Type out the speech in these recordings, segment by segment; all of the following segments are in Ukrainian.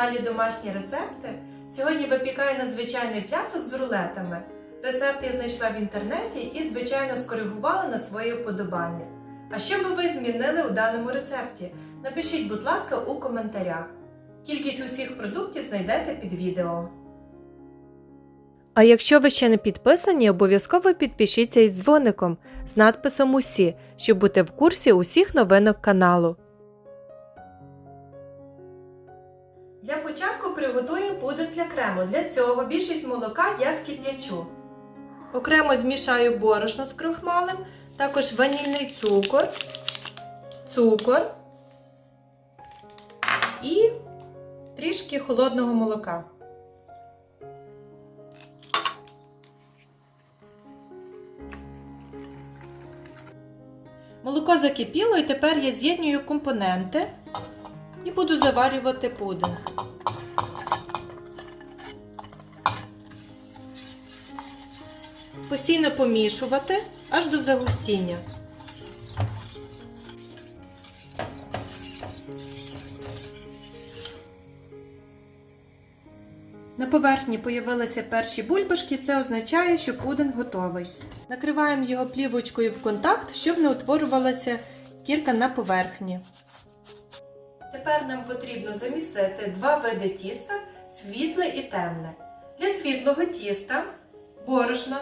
каналі Домашні рецепти. Сьогодні випікаю надзвичайний пляцок з рулетами. Рецепт я знайшла в інтернеті і, звичайно, скоригувала на своє вподобання. А що би ви змінили у даному рецепті? Напишіть, будь ласка, у коментарях. Кількість усіх продуктів знайдете під відео. А якщо ви ще не підписані, обов'язково підпишіться із дзвоником з надписом Усі, щоб бути в курсі усіх новинок каналу. Для початку приготую пудинг для крему. Для цього більшість молока я скип'ячу. Окремо змішаю борошно з крохмалем, також ванільний цукор, цукор і трішки холодного молока. Молоко закипіло і тепер я з'єднюю компоненти і буду заварювати пудинг. Постійно помішувати аж до загустіння. На поверхні появилися перші бульбашки, це означає, що пудинг готовий. Накриваємо його плівочкою в контакт, щоб не утворювалася кірка на поверхні. Тепер нам потрібно замісити два види тіста світле і темне. Для світлого тіста борошно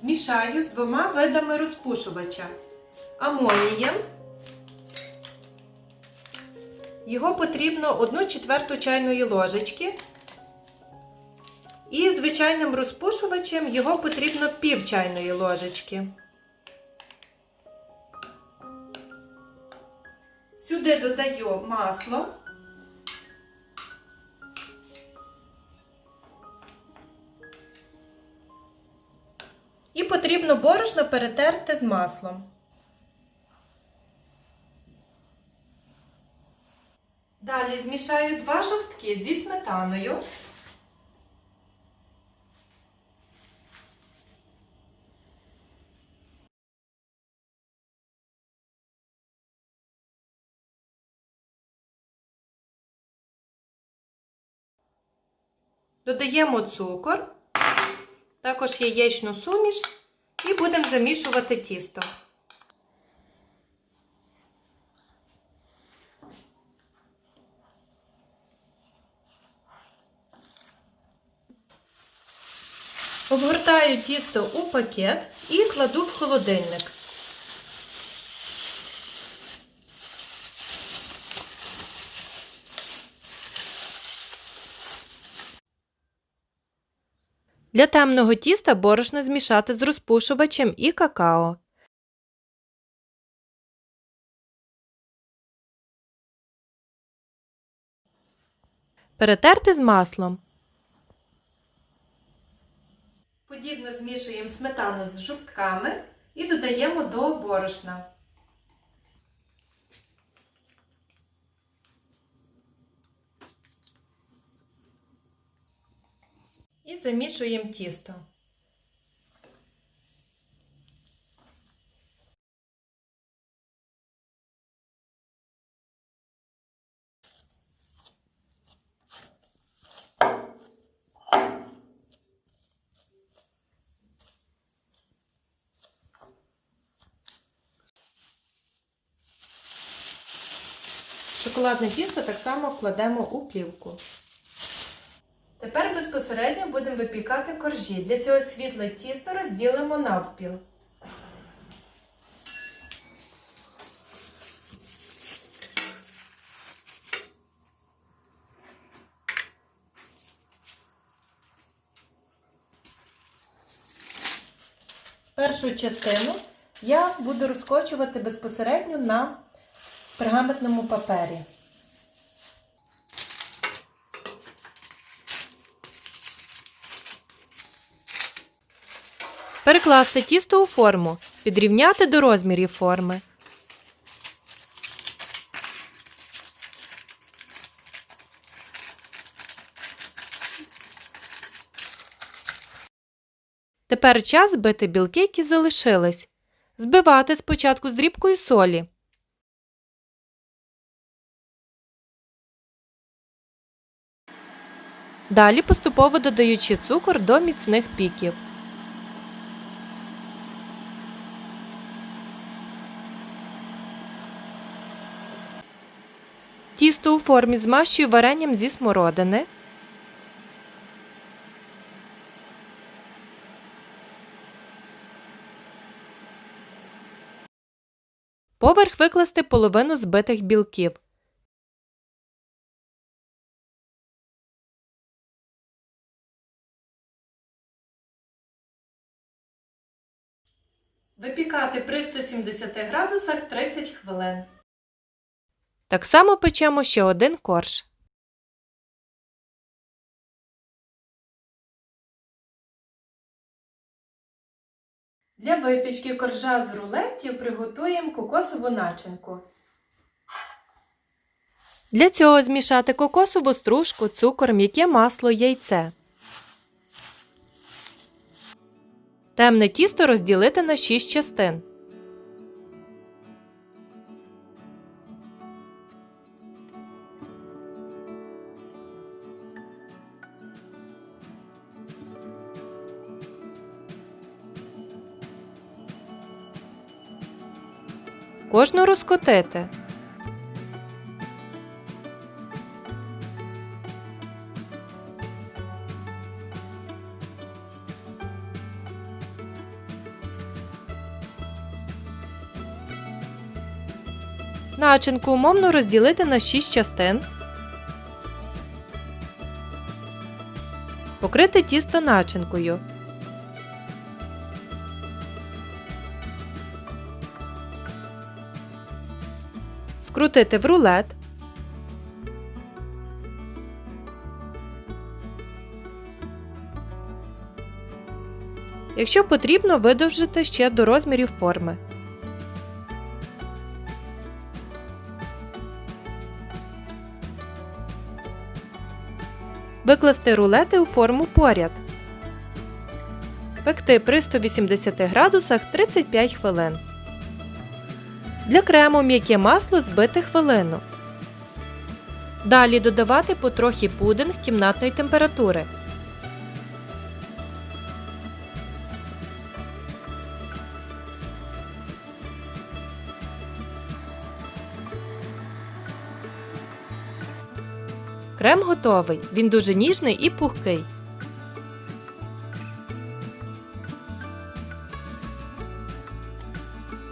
змішаю з двома видами розпушувача амонієм. Його потрібно 1 четверту чайної ложечки. І звичайним розпушувачем його потрібно пів чайної ложечки. Сюди додаю масло. І потрібно борошно перетерти з маслом. Далі змішаю два жовтки зі сметаною. Додаємо цукор, також яєчну суміш і будемо замішувати тісто. Обгортаю тісто у пакет і кладу в холодильник. Для темного тіста борошно змішати з розпушувачем і какао. Перетерти з маслом. Подібно змішуємо сметану з жовтками і додаємо до борошна. І замішуємо тісто. Шоколадне тісто так само кладемо у плівку. Тепер безпосередньо будемо випікати коржі. Для цього світле тісто розділимо навпіл. Першу частину я буду розкочувати безпосередньо на пергаментному папері. Перекласти тісто у форму, підрівняти до розмірів форми. Тепер час збити білки, які залишились. Збивати спочатку з дрібкою солі. Далі поступово додаючи цукор до міцних піків. Тісто у формі змащую варенням зі смородини. Поверх викласти половину збитих білків. Випікати при 170 градусах 30 хвилин. Так само печемо ще один корж. Для випічки коржа з рулетів приготуємо кокосову начинку. Для цього змішати кокосову стружку, цукор, м'яке масло, яйце. Темне тісто розділити на 6 частин. Кожну розкотити. Начинку умовно розділити на 6 частин. Покрити тісто начинкою. Скрутити в рулет. Якщо потрібно, видовжити ще до розмірів форми. Викласти рулети у форму поряд. Пекти при 180 градусах 35 хвилин. Для крему м'яке масло збити хвилину. Далі додавати потрохи пудинг кімнатної температури. Крем готовий. Він дуже ніжний і пухкий.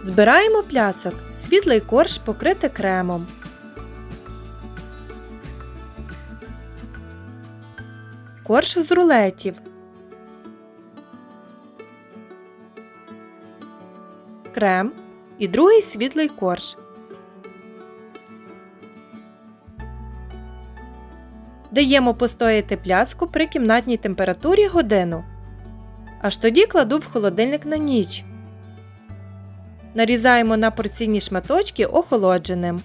Збираємо плясок. Світлий корж покрити кремом. Корж з рулетів. Крем і другий світлий корж. Даємо постояти пляску при кімнатній температурі годину. Аж тоді кладу в холодильник на ніч. Нарізаємо на порційні шматочки охолодженим.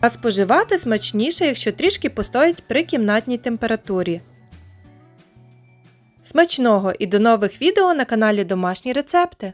А споживати смачніше, якщо трішки постоять при кімнатній температурі. Смачного і до нових відео на каналі Домашні рецепти!